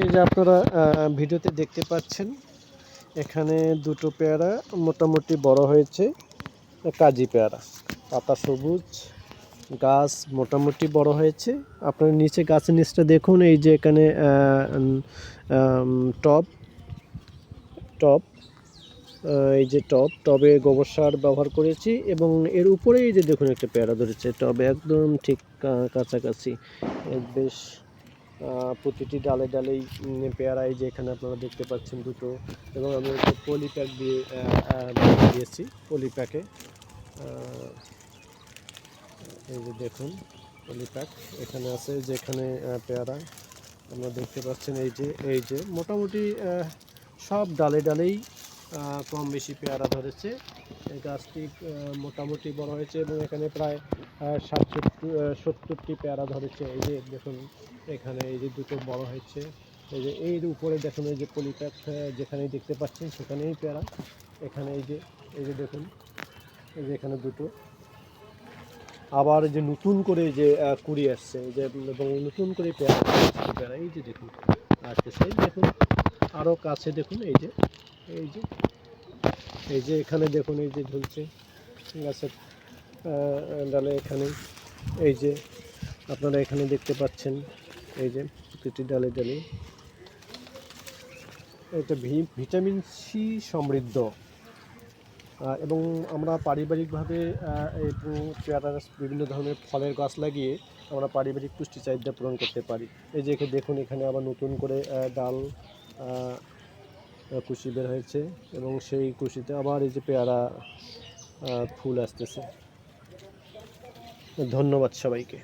এই যে আপনারা ভিডিওতে দেখতে পাচ্ছেন, এখানে দুটো পেয়ারা মোটামুটি বড় হয়েছে, কাজি পেয়ারা। পাতা সবুজ, গাছ মোটামুটি বড় হয়েছে। আপনার নিচে গাছের নিচটা দেখুন, এই যে এখানে টব টব এই যে টব, টবে গোবর সার ব্যবহার করেছি এবং এর উপরে এই যে দেখুন একটা পেয়ারা ধরেছে, টবে একদম ঠিক কাছাকাছি। বেশ প্রতিটি ডালে ডালেই উম, পেয়ারা এই যে এখানে আপনারা দেখতে পাচ্ছেন দুটো। এবং আমি একটা পলি প্যাক দিয়ে দিয়েছি পলি প্যাকে। এই যে দেখুন পলি প্যাক এখানে আছে যেখানে পেয়ারা আমরা দেখতে পাচ্ছেন এই যে এই যে মোটামুটি সব ডালে ডালেই কম বেশি পেয়ারা ধরেছে। গাছটি মোটামুটি বড় হয়েছে এবং এখানে প্রায় ষাট সত্তরটি পেয়ারা ধরেছে এই যে দেখুন এখানে এই যে দুটো বড় হয়েছে এই যে এর উপরে দেখুন এই যে পলিপ্যাক যেখানেই দেখতে পাচ্ছেন সেখানেই পেয়ারা এখানে এই যে এই যে দেখুন এই যে এখানে দুটো আবার যে নতুন করে যে কুড়ি আসছে যে এবং নতুন করে পেয়ারা আসছে, পেয়ারা এই যে দেখুন আসতেছে এই দেখুন আরও কাছে দেখুন এই যে এই যে এই যে এখানে দেখুন এই যে ঝুলছে গাছের ডালে এখানে। এই যে আপনারা এখানে দেখতে পাচ্ছেন, এই যে প্রতিটি ডালে ডালে। এটা ভি- ভিটামিন সি সমৃদ্ধ। এবং আমরা পারিবারিকভাবে এই পেয়ারা বিভিন্ন ধরনের ফলের গাছ লাগিয়ে আমরা পারিবারিক পুষ্টি চাহিদা পূরণ করতে পারি। এই যে দেখুন, এখানে আবার নতুন করে ডাল কুশি বের হয়েছে। এবং সেই কুশিতে আবার এই যে পেয়ারা ফুল আসতেছে। ধন্যবাদ সবাইকে